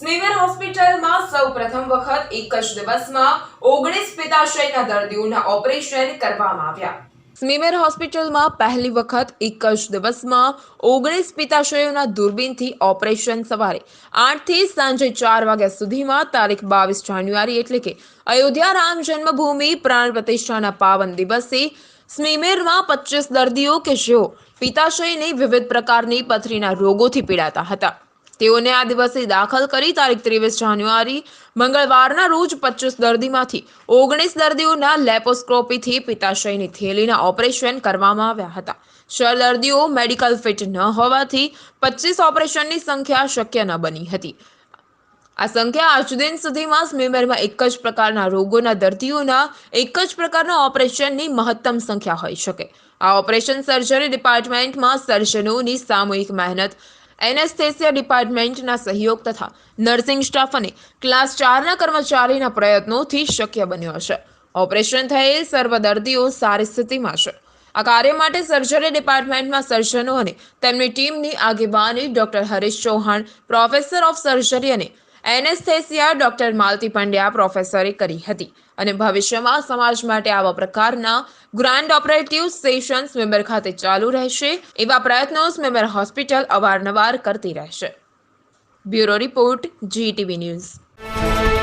સ્મીમેર હોસ્પિટલમાં સૌ પ્રથમ વખત એક જ દિવસમાં ઓગણીસ પિત્તાશયના દર્દીઓના ઓપરેશન કરવામાં આવ્યા. સ્મીમેર હોસ્પિટલમાં પહેલી વખત એક જ દિવસમાં ઓગણીસ પિત્તાશયોના દૂરબીનથી ઓપરેશન સવારે આઠથી સાંજે ચાર વાગ્યા સુધીમાં તારીખ બાવીસ જાન્યુઆરી એટલે કે અયોધ્યા રામ જન્મભૂમિ પ્રાણ પ્રતિષ્ઠાના પાવન દિવસે સ્મીમેરમાં પચીસ દર્દીઓ કે જેઓ પિત્તાશયની વિવિધ પ્રકારની પથરીના રોગોથી પીડાતા હતા. તેઓને આ દિવસે દાખલ કરી તારીખ ત્રેવીસ જાન્યુઆરી, મંગળવારના રોજ પચીસ દર્દીમાંથી ઓગણીસ દર્દીઓના લેપોસ્કોપીથી પિત્તાશયની થેલીના ઓપરેશન કરવામાં આવ્યા હતા. છ દર્દીઓ મેડિકલ ફિટ ન હોવાથી પચીસ ઓપરેશનની સંખ્યા શક્ય ન બની હતી. આ સંખ્યા આજ દિન સુધીમાં સ્મીમેરમાં એક જ પ્રકારના રોગોના દર્દીઓના એક જ પ્રકારના ઓપરેશનની મહત્તમ સંખ્યા હોઈ શકે. આ ઓપરેશન સર્જરી ડિપાર્ટમેન્ટમાં સર્જનોની સામૂહિક મહેનત એનેસ્થેસિયા ડિપાર્ટમેન્ટના સહયોગ તથા નર્સિંગ સ્ટાફ અને ક્લાસ ચારના કર્મચારીના પ્રયત્નોથી શક્ય બન્યો છે ઓપરેશન થયેલ સર્વ દર્દીઓ સારી સ્થિતિમાં છે આ કાર્ય માટે સર્જરી ડિપાર્ટમેન્ટમાં સર્જનો અને તેમની ટીમની આગેવાની doctor Harish Chauhan, professor of surgery અને એનેસ્થેસિયા ડોક્ટર માલતી પંડ્યા પ્રોફેસરે કરી હતી અને ભવિષ્યમાં સમાજ માટે આવા પ્રકારના ગ્રાન્ડ ઓપરેટિવ સેશન્સ મેમ્બર ખાતે ચાલુ રહેશે, એવા પ્રયત્નો મેમ્બર હોસ્પિટલ અવારનવાર કરતી રહેશે. Bureau report GTV news